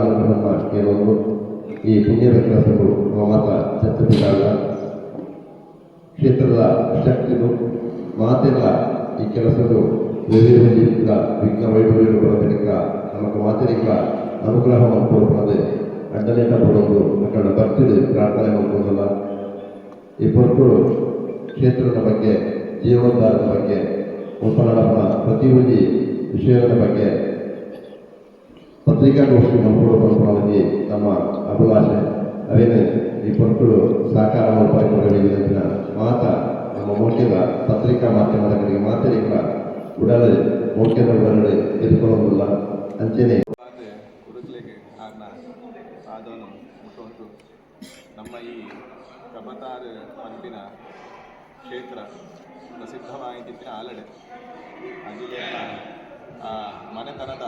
ಅನುಗ್ರಹ ಕೇಳುವುದು ಈ ಪುಣ್ಯದ ಕೆಲಸಗಳು ಮಾತ್ರ ಚರ್ಚಿಸಿದಾಗ ಕ್ಷೇತ್ರದ ಶಕ್ತಿಗಳು ಮಾತೆಲ್ಲ ಈ ಕೆಲಸಗಳು ವಿವಿಧ ವಿಘ್ನ ವೈಭವ ಬರೋದಕ್ಕ ನಮಗೆ ಮಾತಿನಿಂದ ಅನುಗ್ರಹ ಮಾಡ್ಕೊಳ್ಬೋದು ಅಡ್ಡಲೇಟ ಬರೋದು ಮಕ್ಕಳ ಬರ್ತಿದೆ ಪ್ರಾರ್ಥನೆ ಮಾಡ್ಬೋದಲ್ಲ ಈ ಪೊರ್ಕುಳು ಕ್ಷೇತ್ರದ ಬಗ್ಗೆ, ಜೀವನೋದ್ಧಾರದ ಬಗ್ಗೆ ಉಪನಾಡಪ್ಪ ಪ್ರತಿಯೊಂದು ವಿಷಯಗಳ ಬಗ್ಗೆ ಪತ್ರಿಕಾಗೋಷ್ಠಿ ಮಂಗಳೂರು ಪರವಾಗಿ ನಮ್ಮ ಅಭಿಲಾಷೆ ಅದೇನೆ ಈ ಪೊರ್ಕುಳು ಸಾಕಾರ ಮಾಡ್ಕೊಳ್ಳೋದಿನ ಮಾತ ನಮ್ಮ ಮೋಕ್ಯದ ಪತ್ರಿಕಾ ಮಾಧ್ಯಮದ ಕಡೆಗೆ ಮಾತ್ರ ಉಡಲ ಉಡಲೆ ಉಡಲು ಉಡಲೆ ಅಂಚೆನೆ. ಆರ್ನ ಆದವನು ನಮ್ಮ ಈ ಕಬತಾರ್ ಪಂಪಿನ ಕ್ಷೇತ್ರ ಪ್ರಸಿದ್ಧವಾಗಿದ್ದರೆ ಆಲಡೆ. ಅಲ್ಲಿ ಮನೆತನದ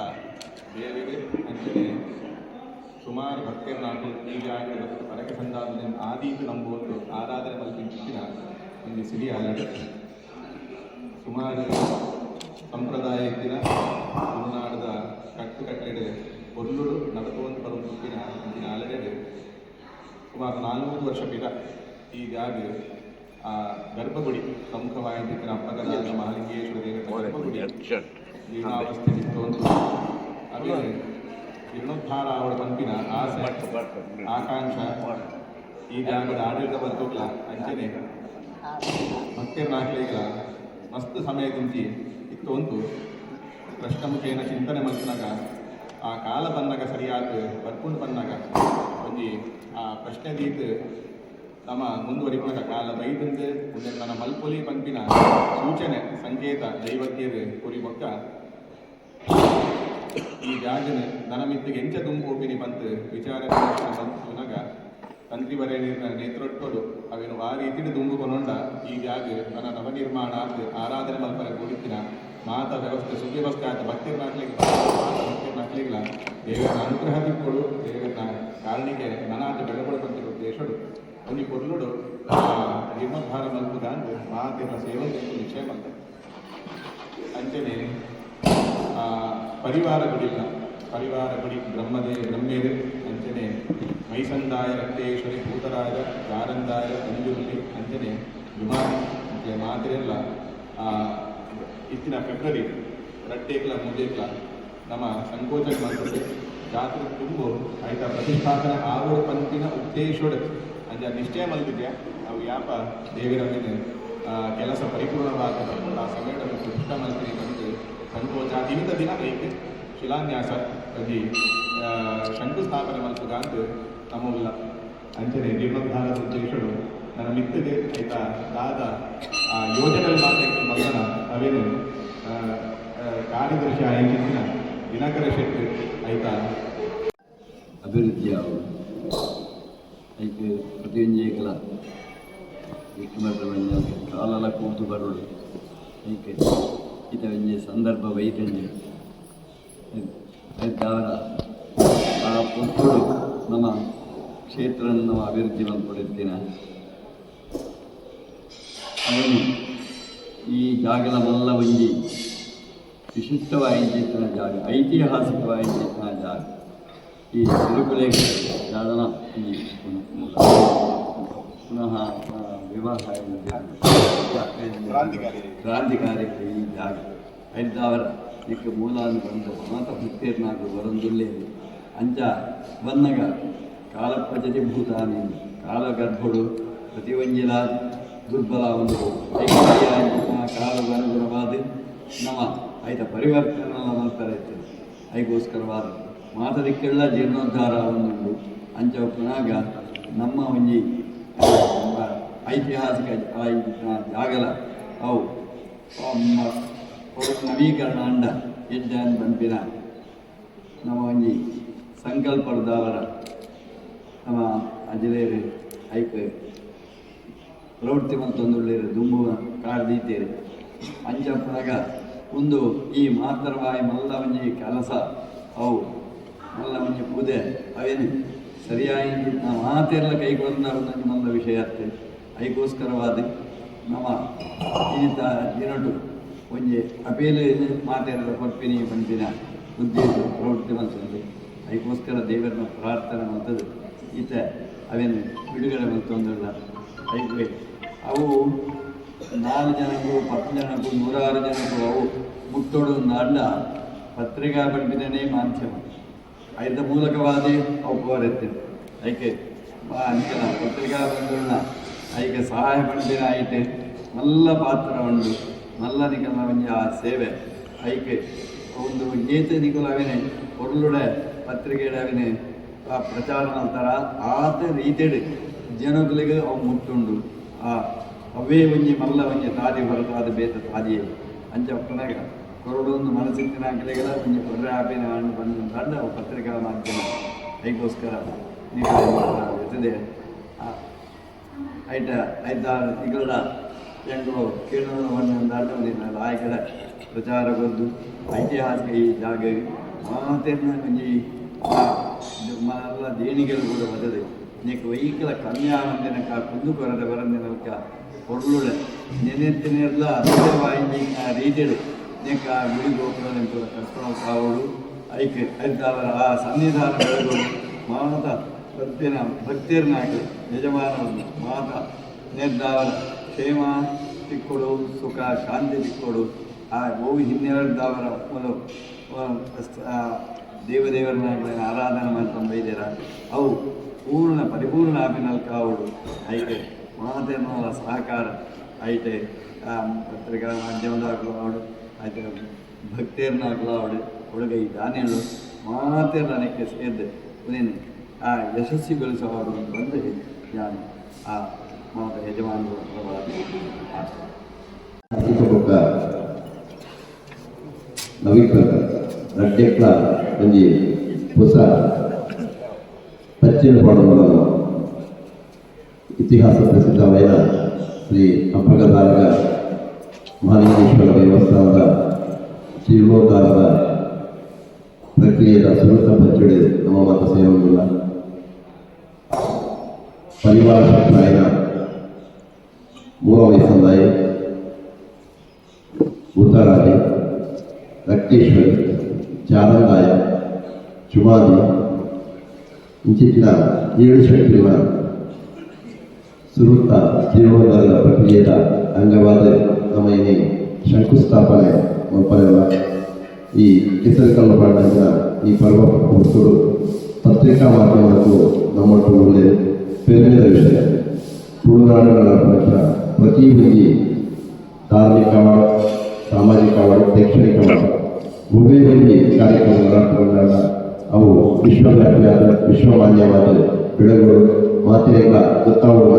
ದೇವಿಗೆ ಅಂಚನೆ ಸುಮಾರು ಭಕ್ತಿಯನ್ನಾಗಿ ಈಗ ಪರಕೆ ಸಂದಾದ ಆದಿ ನಂಬುವುದು ಆರಾಧನೆ ಮಲ್ಪಿನ ಇಲ್ಲಿ ಸಿಡಿ ಆಲಡೆ ಸುಮಾರು ಸಂಪ್ರದಾಯ ಇದ್ದಿನ ತುಳುನಾಡದ ಕಟ್ಟುಕಟ್ಟಡೆ ಒಲ್ಲುಡು ನಡತುವಂತ ಬರುತ್ತಿನ ಇಂದಿನ ಅಲೆಡೆ ಸುಮಾರು ನಾಲ್ನೂರು ವರ್ಷ ಪಿರ ಈ ಜಾಗ ಆ ಗರ್ಭಗುಡಿ ಪ್ರಮುಖವಾಗಿದ್ದಿನ ಅಪ್ಪಗದ ಮಹಾಲಿಂಗೇಶ್ವರ ದೇವರ ಗರ್ಭಗುಡಿ ಜೀರ್ಣಾವಸ್ಥೆ ಇತ್ತು ಅಂತ ಅದೇ ಜೀರ್ಣೋದ್ಧಾರ ಅವಳ ಪಂಪಿನ ಆಸೆ. ಆಕಾಂಕ್ಷ. ಈ ಜಾಗದ ಆಡಳಿತ ಬರ್ತುಗಳ ಅಂಚನೆ. ಮತ್ತೆ ನಾಲ್ಕೈಗ ಮಸ್ತ್ ಸಮಯದಿಂಚಿ ಇತ್ತು ಒಂದು. ಪ್ರಶ್ನಮುಖೇನ ಚಿಂತನೆ ಮಲ್ಪನಾಗ ಆ ಕಾಲ ಬಂದಾಗ ಸರಿಯಾದ ಬರ್ಕೊಂಡು ಬಂದಾಗ. ಒಂಜಿ ಆ ಪ್ರಶ್ನೆ ದೀತ್ ನಮ್ಮ ಮುಂದುವರಿಕೊಂಡ ಕಾಲ ಬೈದಂದು ಮುಂದೆ ನನ್ನ ಮಲ್ಪೊಲಿ ಪಂಪಿನ ಸೂಚನೆ ಸಂಕೇತ ದೈವಜ್ಞರು ಕುರಿ ಈ ಜಾಜನ ನನಮಿತ್ತಿಗೆ ಮಿತ್ತಿಗೆ ಎಂಚ ತುಂಬೋಪಿನಿ ಬಂತು. ವಿಚಾರ ಬಂತುನಾಗ ತಂತ್ರಿವರೇ ನೇತೃತ್ವಡು ಅವೇನು ಆ ಇತ್ತಿಡು ತುಂಬಿಕೊಂಡ ಈ ಜಾಗ ನನ್ನ ನವನಿರ್ಮಾಣ ಆರಾಧನೆ ಮಲ್ಪರ ಕೂಡಿತ್ತಿನ. ಮಾತ ವ್ಯವಸ್ಥೆ ಸುವ್ಯವಸ್ಥೆ ಆತ ಭಕ್ತಿ ನಾಟ್ಲಿಗೆ ಭಕ್ತಿ ನಾಟ್ಲಿಗಿಲ್ಲ ದೇವರ ಅನುಗ್ರಹ ತಿಕ್ಕೊಡು. ದೇವರ ಕಾರಣಿಗೆ ನನಾಟ ಬೆಳಗೊಳ್ಳುವಂತಿರುವ ದೇಶಡು ಒಂದು ಕೊರ್ಲುಡು. ಜೀರ್ಣೋದ್ಧಾರ ಮಲ್ಪುದ ಅಂದು ಮಾತಿನ ಸೇವೆ ನಿಶ್ಚಯ ಬಂದ ಅಂಚನೆ ಆ, ಪರಿವಾರ ಗುಡಿಲ್ಲ ಪರಿವಾರ ಗುಡಿ ಬ್ರಹ್ಮದೇ ಬ್ರಹ್ಮೇದೆ ಅಂತೇನೆ ಮೈಸಂದಾಯ ರಕ್ತೇಶ್ವರಿ ಭೂತರಾಯ ಗಾರಂದಾಯ ಅಂಜುರ್ಲಿ ಅಂತೇನೆ ವಿಮಾನಿ ಮಾತ್ರ ಮಾತಿರೆಲ್ಲ ಆ, ಇತ್ತಿನ ಫೆಬ್ರವರಿ ರಟ್ಟೇಕ್ಲ ಮುದೇಕ್ಲ ನಮ್ಮ ಸಂಕೋಚ ಮಾಡ್ತದೆ ಜಾತ್ರೆ ತುಂಬು ಆಯ್ತ? ಪ್ರತಿಷ್ಠಾಪನ ಆರು ಪಂತಿನ ಉದ್ದೇಶೋಡ ಅಂಜ ನಿಶ್ಚಯ ಮಲ್ತಿದ್ಯಾ ಅವು ಯಾಪ ದೇವಿರ ಮೇಲೆ ಕೆಲಸ ಪರಿಪೂರ್ಣವಾದ ಆ ಸಮಯದಲ್ಲಿ ಪ್ರತಿಷ್ಠಾ ಮಂತ್ರಿ ಬಂದು ಸಂಕೋಚ ದಿನದ ದಿನ ಬೇಕು? ಶಿಲಾನ್ಯಾಸ ಶಂಕುಸ್ಥಾಪನೆ ಅಂತ ನಮ್ಮಲ್ಲ ಅಂಚನೆ ಜೀರ್ಣೋದ್ಧಾರದ ಉದ್ದೇಶಗಳು ನನ್ನ ಮಿತ್ತಿಗೆ ಆಯ್ತಾ ದಾದ, ಆ ಯೋಜನೆಗಳು ಮಾತ್ರ ಮಗನ ಅವೇನು ಕಾರ್ಯದರ್ಶಿ ಆಯ್ತಿನ ದಿನಕರ ಶೆಟ್ಟಿ ಆಯ್ತಾ? ಅಭಿವೃದ್ಧಿಯಾವು ಐಕೆ ಪ್ರತಿಯೊಂಜೇಕಲ ವಿಕ್ರಮರವನ್ನ ಕಾಲಲ ಕೂತು ಬರೋದು ಐಕೆ ಇತ ಒಂಜಿ ಸಂದರ್ಭ ವೈದ್ಯಂಜ ಅವರ ಆ ಪುತ್ರರು ನಮ್ಮ ಕ್ಷೇತ್ರವನ್ನು ನಾವು ಅಭಿವೃದ್ಧಿ ಮಲ್ಪಡಿರ್ತೀನ ಅವನು ಈ ಜಾಗದ ಮಲ್ಲ ಒಂಜಿ ವಿಶಿಷ್ಟವಾಗಿದ್ದಿನ ಜಾಗ ಐತಿಹಾಸಿಕವಾಗಿದ್ದಿನ ಜಾಗ. ಈ ತಿರುಗುಲೆ ಜಾಗನ ಈ ಪುನಃ ಪುನಃ ವಿವಾಹ ಕ್ರಾಂತಿಕಾರಿ. ಜಾಗ ಐದವರ ಇದಕ್ಕೆ ಮೂಲಾನು ಬಂದು ಮಾತ ಹುತ್ತೇರ್ನಾಗ ಬರಂದುಲ್ಲೇ ಅಂಚ ಬಂದಾಗ ಕಾಲ ಪದ್ಧತಿ ಭೂತಾನಿ ಕಾಲ ಗರ್ಭಡು ಪ್ರತಿವಂಜಿಲ ದುರ್ಬಲ ಒಂದು ಕಾಲದ ಅನುಗುಣವಾದ ನಮ್ಮ ಐತ ಪರಿವರ್ತನೆ ನಂತರ ಇತ್ತು ಐಗೋಸ್ಕರವಾದ ಮಾತದಕ್ಕೆಲ್ಲ ಜೀರ್ಣೋದ್ಧಾರ ಒಂದು ಅಂಚ ಪುನಾಗ ನಮ್ಮ ಒಂಜಿ ನಮ್ಮ ಐತಿಹಾಸಿಕ ಜಾಗಲ. ಅವು ನವೀಕರಣ ಅಂಡ ಎಡ್ಡಾನ್ ಪಂಪಿನ ನಮ್ಮ ಒಂಜಿ ಸಂಕಲ್ಪದವರ ನಮ್ಮ ಅಜಿಲೇರು ಐಕ್ ಪ್ರವೃತ್ತಿ ಮತ್ತೊಂದುಳ್ಳೇರು ದುಂಬುವ ಕಾಡ್ದೀತೇರು ಅಂಜಪ್ಪನಾಗ ಒಂದು ಈ ಮಾತ್ರವಾಯಿ ಮಲ್ಲ ಒಂಜಿ ಕೆಲಸ. ಅವು ಮಲ್ಲ ಒಂಜಿ ಪೂಜೆ ಅವೇನು. ಸರಿಯಾಗಿ ನಾವು ಮಾತೆಲ್ಲ ಕೈಗೊಂಡ ಒಂದೊಂದು ಮಲ್ಲ ವಿಷಯ ಆಗ್ತದೆ. ಅದಕ್ಕೋಸ್ಕರವಾದ ನಮ್ಮ ಈತ ದಿನಟು ಒಂಜಿ ಅಪೇಲು ಮಾತೆಲ್ಲ ಕೊಟ್ಟಿನಿ ಬಂದಿನ ಉದ್ದೇಶ ಪ್ರವೃತ್ತಿ ಮನಸ್ಸಲ್ಲಿ. ಅದಕ್ಕೋಸ್ಕರ ದೇವರನ್ನ ಪ್ರಾರ್ಥನೆ ಮಾಡ್ತದೆ. ಈತ ಅವೇನು ಬಿಡುಗಡೆ ಮಲ್ತೊಂದಿಲ್ಲ ಅದಕ್ಕೆ ಅವು ನಾಲ್ಕು ಜನಕ್ಕೂ, ಪತ್ತು ಜನಕ್ಕೂ, ನೂರಾರು ಜನಕ್ಕೂ ಅವು ಮುಟ್ಟೋಡು ನಾಡ ಪತ್ರಿಕಾ ಪಂಪಿನೇ ಮಾಧ್ಯಮ. ಐದ ಮೂಲಕವಾದಿ ಅವು ಐಕೆ ಅದಕ್ಕೆ ಪತ್ರಿಕಾ ಬಂಧುಗಳನ್ನ ಅದಕ್ಕೆ ಸಹಾಯ ಪಡೆದಿನ ಆಯ್ತು. ನಲ್ಲ ಪಾತ್ರ ಉಂಡು ನಲ್ಲ ನಿಕಲ ಒಂಜಿ ಆ ಸೇವೆ. ಅದಕ್ಕೆ ಒಂದು ನಿಕಲ ಒಳ್ಳೊಡೆ ಅವಿನೆ ಆ ಪ್ರಚಾರ ನಂತರ ಆತ ರೀತಿಯಡಿ ಜನಗಳಿಗೆ ಅವು ಮುಟ್ಟುಂಡು. ಆ ಅವೇ ಒಂಜಿ ಮಲ್ಲ ಒಂಜಿ ತಾದಿ ಹೊರತಾದ ಬೇತ ತಾದಿಯೇ. ಅಂಚ ಪುನಗ ಕೊರಡೊಂದು ಮನಸ್ಸಿನ ಅಂಕಲೆಗಳ ಒಂದು ತೊಂದರೆ ಆಪಿನ ಹಣ್ಣು ಬಂದು ತಂಡ ಪತ್ರಿಕಾ ಮಾಧ್ಯಮ. ನೀವು ಇರ್ತದೆ ಐಟ ಐದಾರು ತಿಂಗಳ ಎಂಟು ಕೇಳೋಣ ಒಂದು ದಾಟೋದಿನ ನಾಯಕರ ಪ್ರಚಾರ ಬಂದು ಐತಿಹಾಸಿಕ ಈ ಜಾಗ ಮಾತೇನ ಮಲ್ಲ ದೇಣಿಗೆಗಳು ಕೂಡ ಬರ್ತದೆ ನೀ ವೈಕಲ ಕನ್ಯಾ ಮಂದಿನಕ ಕುಂದು ಕೊರದ ಬರಂದಿನಕ ಹೊರಳುಡೆ ನೆನೆತ್ತಿನೆಲ್ಲ ಅರ್ಥವಾಯಿ ರೀತಿಯಲ್ಲಿ ನೀಕ ಗುಡಿ ಗೋಪುರ ನೆಂಪುರ ಕರ್ಪಣ ಕಾವಡು ಐಕೆ ಐದವರ ಆ ಸನ್ನಿಧಾನ ಬೆಳೆದು ಮಾತ ಭಕ್ತಿನ ಭಕ್ತಿಯರ್ನಾಗ ಯಜಮಾನವನ್ನು ಮಾತ ನಿರ್ಧಾರ ಕ್ಷೇಮ ಸಿಕ್ಕೊಡು, ಸುಖ, ಶಾಂತಿ ತಿಕ್ಕೊಡು ಆ ಗೋವು ಹಿನ್ನೆರಡದವರ ಒಂದು ದೇವದೇವರನ್ನಾಗಲಿ ಆರಾಧನೆ ಮಾಡ್ಕೊಂಡು ಬೈದಿರ? ಅವು ಪೂರ್ಣ, ಪರಿಪೂರ್ಣ ಅಭಿನಲ್ ಕಾವುಡು ಐತೆ ಮಾತೆನ್ನುವ ಸಹಕಾರ. ಐತೆ, ಆ, ಪತ್ರಿಕಾ ಮಾಧ್ಯಮದಾಗಲು ಅವಡು ಆಯ್ತು ಭಕ್ತಿಯರ್ನ ಅವಡು ಹುಡುಗ ಈ ದಾನಿಯಳು ಮಾತೆ ನನಗೆ ಸೇರಿದೆ ನೀನು ಆ ಯಶಸ್ವಿಗೊಳಿಸುವವರು ಬಂದು ನಾನು ಆ ಮಾತ ಯಜಮಾನರು ಪರವಾಗಿ ಆಶೆ ಅತಿಪಕ್ಕ ನವೀಕರಣ ರಡ್ಡೆಕ್ಲ ಒಂಜಿ ಹೊಸ ಪಚ್ಚಿನ ಪಾಡಗಳನ್ನು ಇತಿಹಾಸ ಪ್ರಸಿದ್ಧವಾದ ಶ್ರೀ ಅಪ್ಪಗದಾರಗ ಮಹಾಲಿಂಗೇಶ್ವರ ದೇವಸ್ಥಾನದ ಜೀರ್ಣೋದ್ಧಾರದ ಪ್ರಕ್ರಿಯೆಯ ಸುರತ ಪಚ್ಚಡಿ ನಮ್ಮ ಮತ ಸೇರುವುದಿಲ್ಲ ಪರಿವಾರ ಸಪ್ತಾಯನ ಮೂರನೇ ಸಂದಾಯ ಉತ್ತರಾದಿ ರಕ್ತೇಶ್ವರಿ ಚಾರಂದಾಯ ಚುಮಾದಿ ಇಂಚಿತ್ತಿನ ಏಳು ಶಕ್ತಿಗಳ ಸುರುತ್ತ ಜೀವನೋದ್ಧಾರದ ಪ್ರಕ್ರಿಯೆಯ ಅಂಗವಾದ ನಮ್ಮ ಇಲ್ಲಿ ಶಂಕುಸ್ಥಾಪನೆ ಮಲ್ಪರೆಲ್ಲ ಈ ಕಿಸರಿಕಲ್ಲು ಮಾಡಿದ ಈ ಪರ್ವ ಹುಟ್ಟುರು ಪತ್ರಿಕಾ ಮಾಧ್ಯಮಕ್ಕೂ ನಮ್ಮ ಒಳ್ಳೆ ಪೆರುಮೆದ ವಿಷಯ. ತುಳುನಾಡುಗಳ ಪ್ರಕಾರ ಪ್ರತಿ ಒಂದು ಧಾರ್ಮಿಕವಾದ ಸಾಮಾಜಿಕವಾದ ಶೈಕ್ಷಣಿಕವಾದ ಉಭಯ ರೀತಿ ಕಾರ್ಯಕ್ರಮಗಳು ನಡೆದುಕೊಂಡಾಗ ಅವು ವಿಶ್ವವ್ಯಾಪಿಯಾದ ವಿಶ್ವಮಾನ್ಯವಾದ ಬೆಳೆಗಳು ಮಾತೆಗಳ ಗೊತ್ತಾಗುವ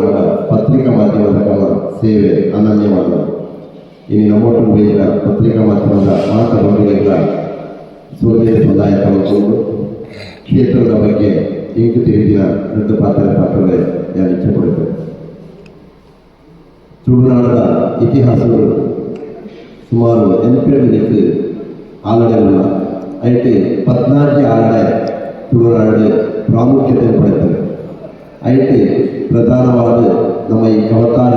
ಪತ್ರಿಕಾ ಮಾಧ್ಯಮದ ಕಾಲ ಸೇವೆ ಅನನ್ಯವಾದ ಇನ್ನು ನಮ್ಮೊಟ್ಟು ಉಭಯ ಪತ್ರಿಕಾ ಮಾಧ್ಯಮದ ಮಾತ ಬಂಧುಗಳಿಂದ ಸೋದರ ಸಮುದಾಯ ತಗೊಂಡು ಕ್ಷೇತ್ರದ ಬಗ್ಗೆ ಇಂಕು ತಿಳಿದಿನ ದೊಡ್ಡ ಪಾತ್ರ ಪಾತ್ರವೇ ನಾನು ಇಚ್ಛೆ ಪಡುತ್ತೇನೆ ತುಳುನಾಡದ ಇತಿಹಾಸಗಳು ಸುಮಾರು ಎಂಟು ಆಲಡೆಗಳ ಐಟಿ ಪದ್ನಾಲ್ಕು ಆಲಡೆ ತುಳುನಾಡು ಪ್ರಾಮುಖ್ಯತೆ ಪಡೆಯುತ್ತದೆ ಐಟಿ ಪ್ರಧಾನವಾದ ನಮ್ಮ ಈ ಕವತಾರ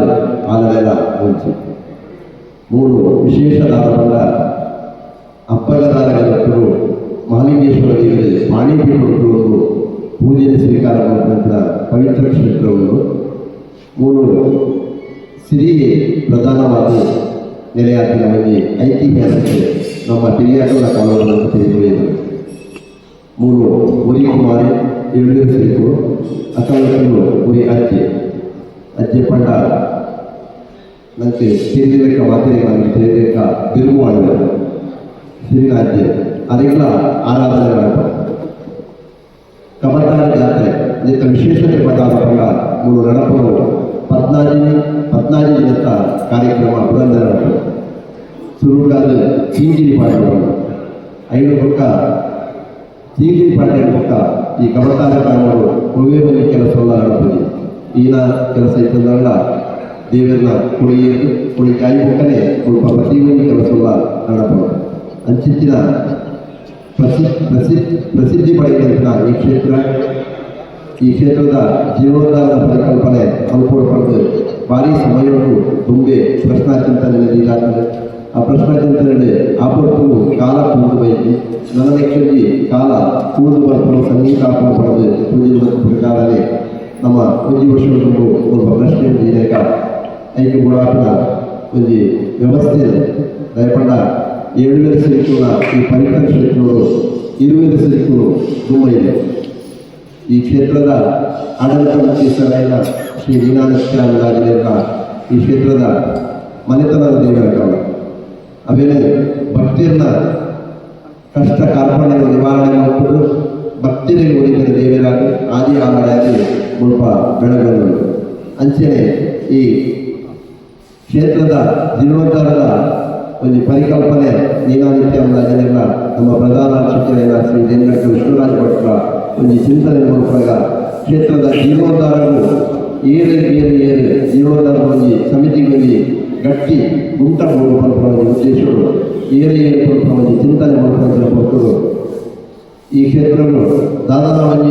ಆಲಡೆಗಳ ಮುಂಚೆ ಮೂರು ವಿಶೇಷದಾದ ಅಪ್ಪಗದಾರಗಳು ಮಹಾಲಿಂಗೇಶ್ವರ ದೇವರಿಗೆ ಮಾಣಿಪಿ ಕೊಟ್ಟು ಪೂಜೆಗೆ ಸ್ವೀಕಾರ ಮಾಡಿದಂಥ ಪವಿತ್ರ ಕ್ಷೇತ್ರವನ್ನು ಮೂರು ಸಿರಿ ಪ್ರಧಾನವಾದ ನೆಲೆಯಾಗಿನ ಒಂದು ಐತಿಹಾಸಿಕ ನಮ್ಮ ಹಿರಿಯಗಳ ಕಾಲವನ್ನು ತಿಳಿದುಕೊಳ್ಳಿದೆ ಮೂರು ಉರಿ ಕುಮಾರಿ ಏಳು ಸಿರಿಕು ಅಕಾಲಕಲ್ಲು ಉರಿ ಅಜ್ಜೆ ಅಜ್ಜೆ ಪಂಡ ತಿಳಿದಿರಕ ಬಿರುವು ಆಡುವ ಹಿರಿಯ ಅಜ್ಜೆ ಅದೆಲ್ಲ ಆರಾಧನೆ ಮಾಡ್ತಾರೆ ಕಬಡ್ಡಾರ ಜಾತ್ರೆ, ಇದಕ್ಕೆ ವಿಶೇಷತೆ ಪದಾರ್ಥ ಮೂರು ರಣಪುರು ಪದ್ನಾಜಿ ಪದ್ನಾಜಿ ಜತ್ತ ಕಾರ್ಯಕ್ರಮ ಪುರಂದರ ಸುರುಗಾದ ಚೀಂಗಿರಿ ಪಾಠಗಳು ಐದು ಪಕ್ಕ ಚೀಂಗಿರಿ ಪಾಠ ಪಕ್ಕ ಈ ಹೂವೇ ಮನೆ ಕೆಲಸವಲ್ಲ ನಡೆದು ಈನ ಕೆಲಸ ಇತ್ತಂದ್ರಲ್ಲ ದೇವರನ್ನ ಕುಡಿಯಿತು ಕುಳಿ ಕಾಯಿ ಪಕ್ಕನೆ ಸ್ವಲ್ಪ ಪ್ರತಿಯೊಂದು ಕೆಲಸವಲ್ಲ ಕಾಣಬಹುದು ಅಂಚಿತ್ತಿನ ಪ್ರಸಿದ್ಧ ಪ್ರಸಿ ಪ್ರಸಿದ್ಧಿ ಪಡೆದಂತಹ ಈ ಕ್ಷೇತ್ರ, ಈ ಕ್ಷೇತ್ರದ ಜೀವನೋದ್ಧಾರದ ಪರಿಕಲ್ಪನೆ ಅನುಕೂಲಪಡೆದು ಭಾರಿ ಸಮಯವನ್ನು ತುಂಬಿ ಪ್ರಶ್ನಾ ಚಿಂತನೆ ಆ ಚಿಂತನೆಯಲ್ಲಿ ಆಪತ್ತು ಕಾಲ ಕೂಡು ನನ್ನ ನನಗೆ ಕಾಲ ಕೂದು ಬರ್ಪಲು ಸಂಗೀತಾಪನ ಪಡೆದು ಪೂಜಿಸುವ ಪ್ರಕಾರವೇ ನಮ್ಮ ಒಂಜಿ ವರ್ಷಗಳು ಒಬ್ಬ ಪ್ರಶ್ನೆ ಇದೀಗ ಐದು ಗುಣಾತ್ಮ ಒಂದು ವ್ಯವಸ್ಥೆ ದಯಪಂಡ ಏಳು ವೇల ಸಿರಿಕುಲ ಈ ಪರಿಕರ ಕ್ಷೇತ್ರಗಳು ಇರುವೇల ಸಿರಿಕುಲು ತುಂಬ ಇದೆ ಈ ಕ್ಷೇತ್ರದ ಆಡಳಿತ ಮುಖ್ಯಸ್ಥರಾದ ಶ್ರೀ ದೀನಾನತ್ಯಾನಂದಾಜರಿಂದ ಈ ಕ್ಷೇತ್ರದ ಮನೆತನದ ದೇವರ ಕಾಲ ಅವೇನೇ ಭಕ್ತಿಯನ್ನ ಕಷ್ಟ ಕಾರ್ಪಣ್ಯಗಳ ನಿವಾರಣೆ ಮಾಡಿಕೊಂಡು ಭಕ್ತಿರಿಗೆ ಉಳಿದ ದೇವರಾಗಿ ಆದಿ ಆಲಯಾಗಿ ಮುಲ್ಪ ಬೆಳಗಲು ಅಂಚೆನೆ ಈ ಕ್ಷೇತ್ರದ ಜೀರ್ಣೋದ್ಧಾರದ ಒಂದು ಪರಿಕಲ್ಪನೆ ನೀನಾನಿತ್ಯ ಅಂದಾಜನೆಲ್ಲ ನಮ್ಮ ಪ್ರಧಾನ ಅರ್ಚಕರಾದ ಶ್ರೀ ಜಯಂಗಟ್ಟ ವಿಷ್ಣುರಾಜ್ ಭಟ್ರ ಒಂದು ಚಿಂತನೆ ಮೂಲಕ ಕ್ಷೇತ್ರದ ಜೀರ್ಣೋದ್ಧಾರವು ಏರು ಏರು ಏರು ಜೀರ್ಣೋದ್ಧಾರ ಒಂದು ಸಮಿತಿಗಳಲ್ಲಿ ಗಟ್ಟಿ ಗುಂಟ ಮೂಲಕ ಉದ್ದೇಶಗಳು ಏರು ಏರು ಚಿಂತನೆ ಮೂಲಕ ಈ ಕ್ಷೇತ್ರವನ್ನು ದಾದನ ಮಲ್ಲಿಕಟ್ಟಣ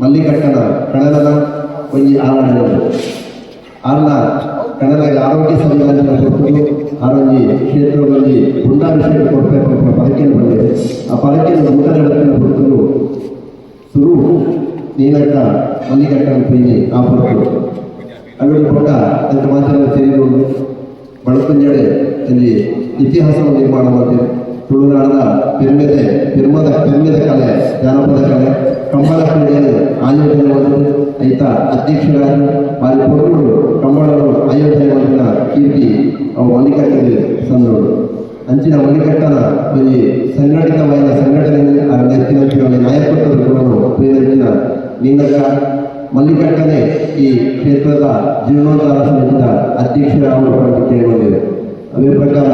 ಮಲ್ಲಿಕಟ್ಟನ ಒಂದು ಒಂಜಿ ಆವರಣ ಅಲ್ಲ ಕನ್ನಡಗೆ ಆರೋಗ್ಯ ಸಂವಿಧಾನ ಕೊಟ್ಟು ಆರೋಗ್ಯ ಕ್ಷೇತ್ರದಲ್ಲಿ ಗುಂಡಾಭಿಷೇಕ ಕೊಡಬೇಕು ಅಂತ ಬಂದಿದೆ. ಆ ಪರಕೆಯನ್ನು ಗುಂಡಾಡಳಿತ ಕೊಟ್ಟರು ಶುರು ನೀಲಕ್ಕ ಮಲ್ಲಿಕಟ್ಟನ ಪ್ರೀತಿ ಕಾಪಾಡಬೇಕು ಅಲ್ಲಿ ಕೊಟ್ಟ ಅಂತ ಮಾತ್ರ ಸೇರಿಕೊಂಡು ಬಳಕಂಜಡೆ ಇಲ್ಲಿ ಇತಿಹಾಸವನ್ನು ನಿರ್ಮಾಣ ಮಾಡ್ತೇವೆ ತುಳುನಾಡದ ಪಿರ್ಮೆದೆ ಪಿರ್ಮದ ಪಿರ್ಮೆದ ಕಲೆ, ಜಾನಪದ ಕಲೆ ಕಂಬಳ ಕ್ರೀಡೆಯನ್ನು ಆಯೋಜನೆ ಮಾಡಿದ್ದು ಐತ ಅಧ್ಯಕ್ಷರಾಗಿ ಬಾರಿ ಪೊರುಗಳು ಕಂಬಳಗಳು ಅಯೋಧ್ಯೆ ಮಾಡಿದ ಕೀರ್ತಿ ಅವು ಮಲ್ಲಿಕಟ್ಟಲ್ಲಿ ಸಂದರು ಅಂಚಿನ ಮಲ್ಲಿಕಟ್ಟನ ಈ ಸಂಘಟಿತವಾದ ಸಂಘಟನೆ ಆ ನೆಚ್ಚಿನ ನಾಯಕತ್ವದ ಗುಣವನ್ನು ಪ್ರೇರೇಪಿಸಿದ ನೀನಕ ಮಲ್ಲಿಕಟ್ಟನೆ ಈ ಕ್ಷೇತ್ರದ ಜೀರ್ಣೋದ್ಧಾರ ಸಮಿತಿಯ ಅಧ್ಯಕ್ಷರಾಗಿ ಕೇಳಿಕೊಂಡಿದೆ. ಅದೇ ಪ್ರಕಾರ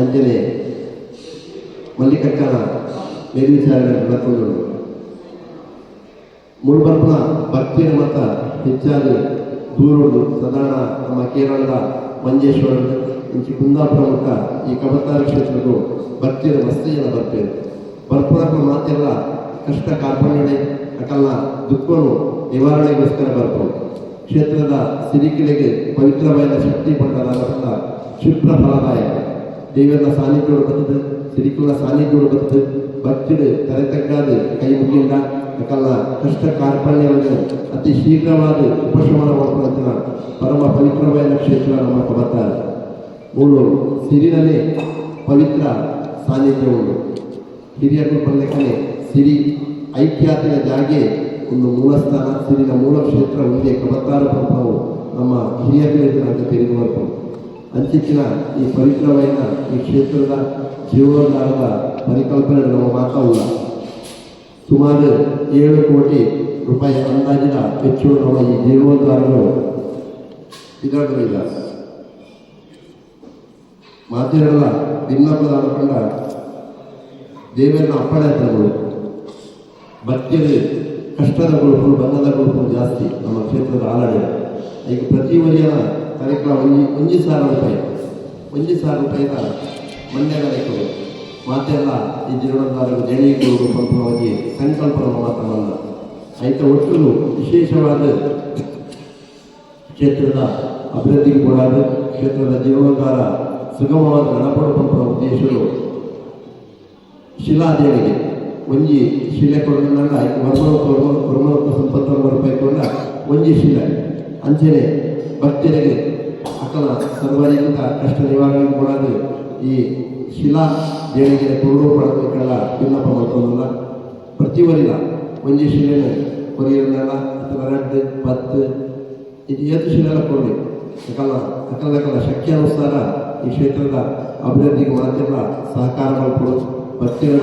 ಅಂಜನೆ ಮಲ್ಲಿಕಟ್ಟನ ಮೇಲ್ವಿಚಾರಣೆ ನಡೆಕೊಂಡು ಮುಳ್ಬರ್ಪನ ಭಕ್ತಿಯ ಮತ ಹೆಚ್ಚಾಗಿ ದೂರುಡು ಸದಾಣ, ನಮ್ಮ ಕೇರಳದ ಮಂಜೇಶ್ವರ ಇಂಚಿ ಕುಂದಾಪುರ ಮಟ್ಟ ಈ ಕಬತ್ತಾರ ಕ್ಷೇತ್ರಕ್ಕೂ ಭಕ್ತಿಯ ಮಸ್ತಿಯನ್ನು ಬರ್ತೇವೆ. ಬರ್ಪುರಕ್ಕೆ ಮಾತೆಲ್ಲ ಕಷ್ಟ ಕಾರ್ಪಣ್ಯಡೆ ಅಕಲ್ಲ ದುಃಖವನ್ನು ನಿವಾರಣೆಗೋಸ್ಕರ ಬರ್ಬೋದು ಕ್ಷೇತ್ರದ ಸಿರಿಕಿಳಿಗೆ ಪವಿತ್ರವಾದ ಶಕ್ತಿ ಪಟ್ಟದ ಕ್ಷಿಪ್ರ ಫಲದಾಯಕ. ದೇವರ ಸಾನ್ನಿಧ್ಯೋಡು ಬರ್ತದೆ ಸಿರಿಕುಲ ಸಾನ್ನಿಧ್ಯೋಡು ಬರ್ತದೆ. ಭಕ್ತಿಡು ತರೆತಕ್ಕಾದ ಕೈ ಮುಗಿಯಿಂದ ಯಾಕಲ್ಲ ಕಷ್ಟ ಕಾರ್ಪಣ್ಯವನ್ನು ಅತಿ ಶೀಘ್ರವಾದ ಉಪಶಮನ ಮಾಡ್ಕೊಳ್ಳುತ್ತಿನ ಪರಮ ಪವಿತ್ರವಾದ ಕ್ಷೇತ್ರ ನಮ್ಮ ಬರ್ತಾರೆ ಮೂರು, ಸಿರಿನಲ್ಲಿ ಪವಿತ್ರ ಸಾನ್ನಿಧ್ಯ ಉಂಟು ಹಿರಿಯ ಕುಟುಂಬಕ್ಕೆ ಸಿರಿ ಐಕ್ಯಾತಿನ ಜಾಗೆ ಒಂದು ಮೂಲಸ್ಥಾನ, ಸಿರಿನ ಮೂಲ ಕ್ಷೇತ್ರ ಒಂದೇ ಕಬತ್ತಾರ ಪಂಪವು ನಮ್ಮ ಹಿರಿಯ ಅಂತ ತಿಳಿದು ಅಂಚಿನ ಈ ಪವಿತ್ರವಾದ ಈ ಕ್ಷೇತ್ರದ ಜೀವನದಾರದ ಪರಿಕಲ್ಪನೆ ನಮ್ಮ ಮಾತಲ್ಲ ಸುಮಾರು ಏಳು ಕೋಟಿ ರೂಪಾಯಿ ಅಂದಾಜಿನ ಹೆಚ್ಚು ನಮ್ಮ ಈ ಜೀವನೋದ್ಧಾರಗಳು ಇದರಲ್ಲಿಲ್ಲ ಮಾತಿರಲ್ಲ ಭಿನ್ನಪದ ಅನ್ಕೊಂಡ ದೇವರನ್ನ ಅಪ್ಪಣೆ ತಂದರು ಭಕ್ತಿಯಲ್ಲಿ ಕಷ್ಟದ ಗುರುಪು ಬಣ್ಣದ ಗುರುಪು ಜಾಸ್ತಿ ನಮ್ಮ ಕ್ಷೇತ್ರದ ಆಲಡೆ ಈಗ ಪ್ರತಿ ವರ್ಷ ಕಾರ್ಯಕ್ರಮ ಒಂಜಿ ಒಂಜಿ ಸಾವಿರ ರೂಪಾಯಿ. ಒಂಜಿ ಸಾವಿರ ರೂಪಾಯಿನ ಮಂಡ್ಯ ಕಾರ್ಯಕ್ರಮ. ಮಾತೆಲ್ಲ ಈ ಜೀವನದಾರರು ಜಣಿಗಳು ಪಂಪವಾಗಿ ಸಂಕಲ್ಪ ಮಾತ್ರ ಬಂದ ಆಯ್ತ, ಒಟ್ಟು ವಿಶೇಷವಾದ ಕ್ಷೇತ್ರದ ಅಭಿವೃದ್ಧಿಗೆ ಕೊಡಾದ ಕ್ಷೇತ್ರದ ಜೀವನೋದ್ಧಾರ ಸುಗಮವಾದ ನಡಪಡುವಂಥ ಉದ್ದೇಶಗಳು ಶಿಲಾದೇವಿಗೆ ಒಂಜಿ ಶಿಲೆ ಕೊಡೋದ್ರಿಂದ ವರ್ಮರತ್ವ ವರ್ಮರತ್ವ ಸಂಪತ್ತು ರೂಪಾಯಿ ಅಂದ್ರೆ ಒಂಜಿ ಶಿಲೆ. ಅಂಚನೆ ಭಕ್ತರಿಗೆ ಅಕಲ ಸರ್ವರಿಗಿಂತ ಕಷ್ಟ ನಿವಾರಣೆ ಕೊಡದೆ ಈ ಶಿಲಾ ದೇಣಿಗೆ ಕೊರಡು ಪಡಬೇಕಲ್ಲ ವಿನ್ನಪ ಮಾಡ್ಕೊಂಡಲ್ಲ ಪ್ರತಿವರಿಲ್ಲ ಒಂದೇ ಶಿಲೆನ ಕೊರಿಯಲ್ಲ ಅಥವಾ ರಡ್ಡು ಪತ್ತು, ಇದು ಏತು ಶಿಲೆಲ್ಲ ಕೊಡಬೇಕು ಅಕಲ್ಲ ಶಕ್ತಿ ಅನುಸಾರ ಈ ಕ್ಷೇತ್ರದ ಅಭಿವೃದ್ಧಿಗೆ ಮಾತ್ರ ಸಹಕಾರ ಮಾಡಿಕೊಡು ಭಕ್ತಿಗಳ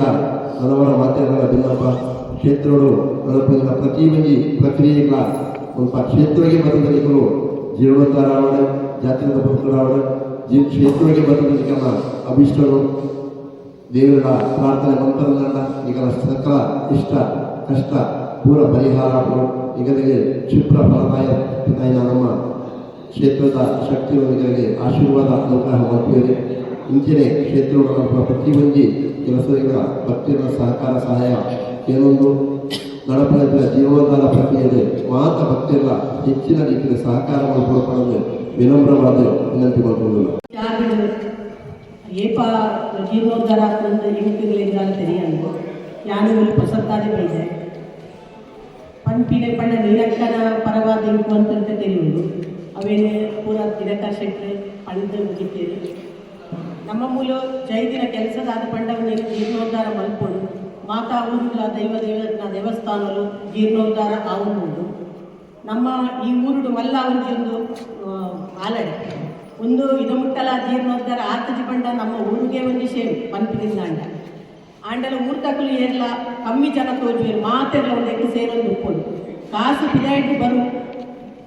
ಹಲವರ ಮಾತೆಗಳ ಭಿನ್ನಪ್ಪ. ಕ್ಷೇತ್ರಗಳು ನೆನಪಿನ ಪ್ರತಿ ಮಂದಿ ಪ್ರಕ್ರಿಯೆಗಳ ಸ್ವಲ್ಪ ಕ್ಷೇತ್ರಕ್ಕೆ ಬದಲಿಗಳು ಜೀರ್ಣೋದ್ಧಾರ ಆವಡ ಜಾತ್ರೆದ ಭಕ್ತರಾದ ಜೀವ ಕ್ಷೇತ್ರಗಳಿಗೆ ಬದಲಿಕಲ್ಲ ಅಭಿಷ್ಟರು, ದೇವರ ಪ್ರಾರ್ಥನೆ ಮಂತ್ರಗಳನ್ನ ಈಗಲ ಸಕಲ ಇಷ್ಟ, ಕಷ್ಟ, ಪೂರ ಪರಿಹಾರ ಈಗಲಿಗೆ ಕ್ಷಿಪ್ರ ಫಲದಾಯ ನಮ್ಮ ಕ್ಷೇತ್ರದ ಶಕ್ತಿಯೊಂದಿಗೆ ಆಶೀರ್ವಾದ, ಅನುಗ್ರಹ ಮಾಡ್ತೀವಿ ಇಂಚಿನ ಕ್ಷೇತ್ರಗಳ ಪ್ರತಿ ಮಂದಿ ಕೆಲಸದಿಂದ ಭಕ್ತಿಯ ಸಹಕಾರ, ಸಹಾಯ ಏನೊಂದು ನಡಪಿನ ಜೀವನದ ಪ್ರಕ್ರಿಯೆಯಲ್ಲಿ ಮಾತ್ರ ಭಕ್ತಿಯಲ್ಲ ಹೆಚ್ಚಿನ ರೀತಿಯ ಸಹಕಾರವನ್ನು ಮಾಡಿಕೊಳ್ಳಲು ವಿನಮ್ರವಾದ ವಿನಂತಿ ಮಾಡಿಕೊಂಡಿಲ್ಲ ஏப்பா ஜீர்ணோத்தாராக்கு வந்து யூடியூப்ல இருந்தாலும் தெரியாது ஞானம் ஒரு பசத்தாதி பைசே பண் பீனை பண்ண நிலக்கன பரவாத ಅಂತ தெரியுது ಅವೇನೇ ಪೂರಾ ದಿನಕ ಶೆಟ್ರೆ ಅಳಿದು ಮುಗಿತೀರಿ ನಮ್ಮ ಮೂಲ ಜೈದಿನ ಕೆಲಸದಾದ ಪಂಡವನ ಜೀರ್ಣೋದ್ಧಾರ ಮಲ್ಕೊಂಡು, ಮಾತಾ ಊರುಗಳ ದೈವ ದೇವ ದೇವಸ್ಥಾನಗಳು ಜೀರ್ಣೋದ್ಧಾರ ಆಗುವುದು. ನಮ್ಮ ಈ ಊರುಡು ಮಲ್ಲ ಒಂದು ಆಲಡೆ ಒಂದು ಇದು ಮುಟ್ಟಲ ಜೀರ್ಣೋದ್ಧಾರ ಆತಜಿ ಬಂಡ ನಮ್ಮ ಊರಿಗೆ ಒಂದು ಶೇಮ್ ಪಂಪಿನಿಂದ ಅಂಡ ಆಂಡಲ ಊರ್ತಕ್ಕಲು ಏರ್ಲ, ಕಮ್ಮಿ ಜನ ತೋಜುವೇರು ಮಾತೆಲ್ಲ ಒಂದಕ್ಕೆ ಸೇರೊಂದು ಉಪ್ಪುಂಡು. ಕಾಸು ಪಿದಾಯಿಟ್ಟು ಬರು,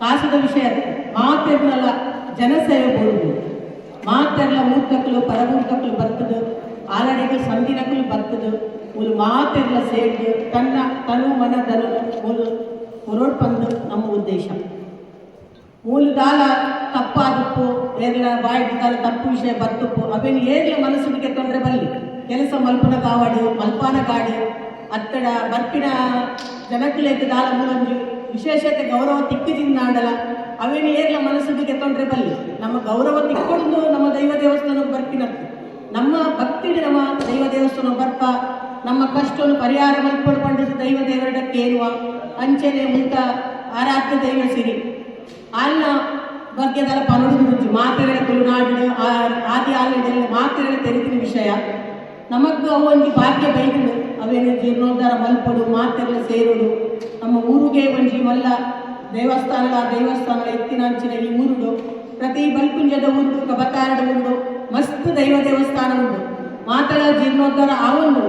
ಕಾಸದ ವಿಷಯ ಮಾತೆರ್ನಲ್ಲ ಜನಸೇವೆ ಬೋಡುದು ಮಾತೆರ್ಲ ಮೂರ್ತಕಲು ಪರಮೂರ್ತಕ್ಕಲು ಬರ್ತದು. ಆಲಡೆಗೆ ಸಂದಿನಕ್ಕಲು ಬರ್ತದು. ಒಂದು ಮಾತೆರ್ಲ ಸೇರ್ದು, ತನ್ನ ತನು ಮನ ತನು ಒಂದು ಬಂದು ನಮ್ಮ ಉದ್ದೇಶ. ಮೂಲದಾಲ ತಪ್ಪಾದಪ್ಪು ಏರ್ಲ ಬಾಯಿದಾಲ ತಪ್ಪು ವಿಷಯ ಬರ್ತಪ್ಪು ಅವೇನು ಏರ್ಲ ಮನಸ್ಸಿಗೆ ತೊಂದರೆ ಬರಲಿ. ಕೆಲಸ ಮಲ್ಪನ ಕಾವಾಡು, ಮಲ್ಪಾನ ಕಾಡು, ಅತ್ತಡ, ಬರ್ಪಿನ ಜನಕ್ಲೇಕ ದಾಲ ಮೂಲಂಜು ವಿಶೇಷತೆ ಗೌರವ ತಿಕ್ಕಿದಿಂದ ಆಡಲ ಅವೇನು ಏರ್ಲ ಮನಸ್ಸಿಗೆ ತೊಂದರೆ ಬಲ್ಲಿ ನಮ್ಮ ಗೌರವ ತಿಕ್ಕೊಂಡು ನಮ್ಮ ದೈವ ದೇವಸ್ಥಾನಕ್ಕೆ ಬರ್ಪಿನತ್ತು ನಮ್ಮ ಭಕ್ತಿ ನಮ್ಮ ದೈವ ದೇವಸ್ಥಾನ ಬರ್ಪ. ನಮ್ಮ ಕಷ್ಟವನ್ನು ಪರಿಹಾರ ಮಲ್ಪಡ್ಕೊಂಡಿದ್ದು ದೈವ ದೇವರಡಕ್ಕೆ ಏನುವ ಅಂಚನೆ ಮುಂತ ಆರಾಧ್ಯ ದೈವ ಸಿರಿ. ಅಲ್ಲ ಬಗ್ಗೆದೆಲ್ಲ ಪನಡುದು ಗುರುತು ಮಾತೆರೆ ತುಳುನಾಡು ಆದಿ ಆಲಯದಲ್ಲಿ ಮಾತೆರೆ ತೆರೆದಿನ ವಿಷಯ. ನಮಗೂ ಅವು ಒಂದು ಭಾಗ್ಯ ಬೈಗಳು ಅವೇನು ಜೀರ್ಣೋದ್ಧಾರ ಮಲ್ಪಡು ಮಾತೆಲ್ಲ ಸೇರೋಡು ನಮ್ಮ ಊರಿಗೆ ಒಂಜಿ ಮಲ್ಲ ದೇವಸ್ಥಾನಗಳ ದೇವಸ್ಥಾನಗಳ ಎತ್ತಿನಾಂಚಿನ ಈ ಊರುಡು. ಪ್ರತಿ ಬಲ್ಪುಂಜದ ಊರುಡು ಕಬತಾರಡ ಉಂಡು ಮಸ್ತ್ ದೈವ ದೇವಸ್ಥಾನ ಉಂಡು ಮಾತಳ ಜೀರ್ಣೋದ್ಧಾರ ಆವೊಂದು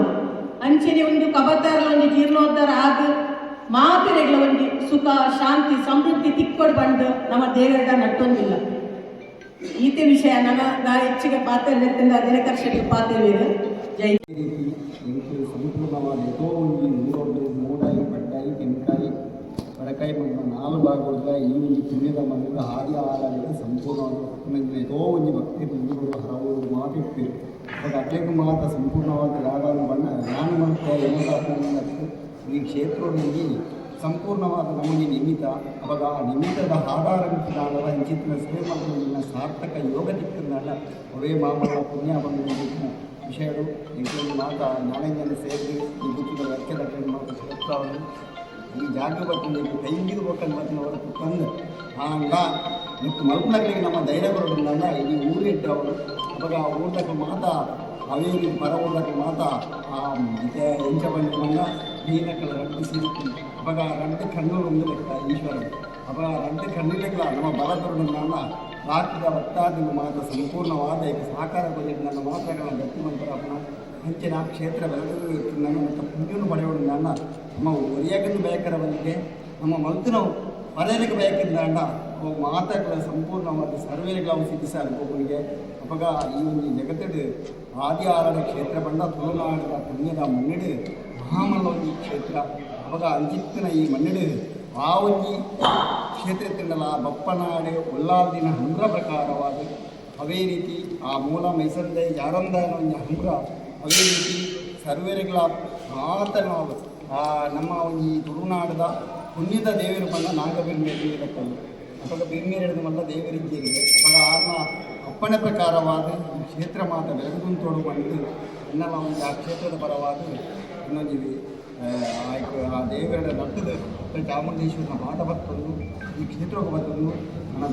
ಅಂಚನೆ ಒಂದು ಕಬತಾರಲ ಒಂದು ಜೀರ್ಣೋದ್ಧಾರ ಆಗ ಮಾತಿರೆಗಳ ಒಂದು ಸುಖ, ಶಾಂತಿ, ಸಮೃದ್ಧಿ, ತಿಕ್ಕೊಡು ಬಂದು ನಮ್ಮ ದೇವರ ನಟ್ಟೊಂದಿಲ್ಲ. ಈತೆ ವಿಷಯ ನನ್ನ ಹೆಚ್ಚಿಗೆ ಪಾತ್ರ ನೆತ್ತಿಂದ ದಿನಕರ್ಷಕ್ಕೆ ಪಾತ್ರ ಜೈ. ಸಂಪೂರ್ಣವಾಗಿ ಎಷ್ಟೋ ಒಂದು ಮೂರೊಂದು ಮೂಡಾಯಿ ಬಡ್ಡಾಯಿ ಕೆಂಕಾಯಿ ಬಡಕಾಯಿ ಮಣ್ಣ, ನಾಲ್ಕು ಭಾಗದ ಈ ಒಂದು ಪುಣ್ಯದ ಮಣ್ಣು ಹಾದಿ ಆರಾಧಿಗೆ ಸಂಪೂರ್ಣವಾಗಿ ಎಷ್ಟೋ ಒಂದು ಭಕ್ತಿ ಮುಂದುಗಳು ಹಲವು ಮಾಡಿರ್ತೀವಿ ಬಟ್ ಅಟ್ಲೇಗೂ ಮಾತ್ರ ಸಂಪೂರ್ಣವಾದ ಯಾವ್ದಾದ್ರು ಬಣ್ಣ ನಾನು ಮಾಡ್ತಾ ಏನಂತ ಈ ಕ್ಷೇತ್ರದಲ್ಲಿ ಸಂಪೂರ್ಣವಾದ ನಮಗೆ ನಿಮಿತ್ತ, ಅವಾಗ ಆ ನಿಮಿತ್ತದ ಹಾಡಾರಂಭಿಸಿದಾಗ ನಾನು ಹಂಚಿತ್ತಿನ ಸೇವೆ ಮಾಡೋದ್ರಿಂದ ಸಾರ್ಥಕ ಯೋಗ ತಿಕ್ಕಿದ್ನಲ್ಲ ಅವೇ ಮಾಮೂಲ ಪುಣ್ಯ ಬಂದ ವಿಷಯಗಳು ಇಂಕೊಂಡು ಮಾತ ನಾಳೆಯಿಂದ ಸೇರಿ ಈ ಬುಕ್ಕಿನ ವ್ಯಾಖ್ಯಾನ ಟ್ರೈನ್ ಮಾಡಿ ಸೇರ್ತಾವನ್ನು ಈ ಜಾಗ ಬಗ್ಗೆ ಈಗ ಕೈ ಮುಗಿದು ಬೇಕಂತ ಬರ್ತೀನಿ ಅವರ ತಂದು ಹಂಗ. ಮತ್ತು ಮಲ್ಪನಗಳಿಗೆ ನಮ್ಮ ಧೈರ್ಯ ಬರೋದ್ರಿಂದ ಈ ಊರಿಟ್ಟು ಅವರು ಅವಾಗ ಊರ್ದಾಗ ಮಾತ ಅವೇರಿ ಪರ ಊರ್ದಾಗ ಮಾತ ಆ ಮತ್ತೆ ಎಂಚ ಬಂದ ನೀನಕ್ಕಳ ರಂಟು ಸಿರಿತು ಅವಾಗ ರಂಟು ಕಣ್ಣು ಒಂದು ಲೆಕ್ಕ ಈಶ್ವರ ಅವಾಗ ರಂಟು ಕಣ್ಣಿಲೆಲ್ಲ ನಮ್ಮ ಬಲ ತರುಣನ್ನ ರಾತ್ರಿಯ ಒತ್ತಾದ ಮಾತ ಸಂಪೂರ್ಣವಾದ ಈಗ ಸಾಕಾರ ಬಂದಿದ್ದು ನನ್ನ ಮಾತುಗಳ ಗಟ್ಟಿಮಂತರ ಅಪ್ಪನ ಹಂಚಿನ ಕ್ಷೇತ್ರ ಬೆಳೆದು ನನ್ನ ಮತ್ತು ಪುಣ್ಯನು ಪಡೆಯೋದು ನನ್ನ ನಮ್ಮ ಒರಿಯಾಗನ್ನು ಬೇಕಾದ ಬಂದಿದೆ ನಮ್ಮ ಮಲ್ತನು ಪಡೆಯಲಿಕ್ಕೆ ಬೇಕಿದ್ದ ಅಣ್ಣ ಅವು ಮಾತುಗಳ ಸಂಪೂರ್ಣವಾದ ಸರ್ವೇಗಳು ಸಿದ್ಧಿಸಾರ ಒಬ್ಬನಿಗೆ ಅವಾಗ ಈ ಒಂದು ಜಗತ್ತಡು ಆದಿ ಆರಾಡ ಕ್ಷೇತ್ರ ಬಂಡ ತುಳುನಾಡಿನ ಪುಣ್ಯದ ಮನ್ನಡು ಮಹಾಮಲ್ಲೊಂದು ಕ್ಷೇತ್ರ. ಅವಾಗ ಅಂಜಿತ್ತಿನ ಈ ಮನ್ನಡು ಆ ಒಂಜಿ ಕ್ಷೇತ್ರ ತಿಂಡಲ ಬಪ್ಪನಾಡು ಉಲ್ಲಾದಿನ ಹಂದ್ರ ಪ್ರಕಾರವಾದ ಅವೇ ರೀತಿ ಆ ಮೂಲ ಮೈಸಂದೆ ಯಾರಂದನ ಒಂದು ಹಂದ್ರ, ಅವೇ ರೀತಿ ಸರ್ವೇರಿಗಳ ಆ ನಮ್ಮ ಒಂದು ತುಳುನಾಡದ ಪುಣ್ಯದ ದೇವರು ಬಂದ ನಾಗಬಿರ್ಮೇರಿ ಇರತ್ತಲ್ಲ ಅವಾಗ ಬಿರ್ಮೇರಿ ಹಿಡಿದು ಮಲ್ಲ ದೇವರಿದ್ದೇವೆ ಅವಾಗ ಆರ್ನ ಅಪ್ಪಣೆ ಪ್ರಕಾರವಾದ ಕ್ಷೇತ್ರ ಮಾತ ಬೆಳಗುಂತೋಡು ಬಂದು ಇನ್ನೆಲ್ಲ ಒಂದು ಆ ಕ್ಷೇತ್ರದ ಪರವಾದ ಇನ್ನೊಂದಿದೆ ಆಯ್ಕೆ ಆ ದೇವರ ನಟ್ಟದ ಚಾಮುಂಡೇಶ್ವರನ ಮಾಟ ಬರ್ತಂದು ಈ ಕ್ಷೇತ್ರಕ್ಕೆ ನನ್ನ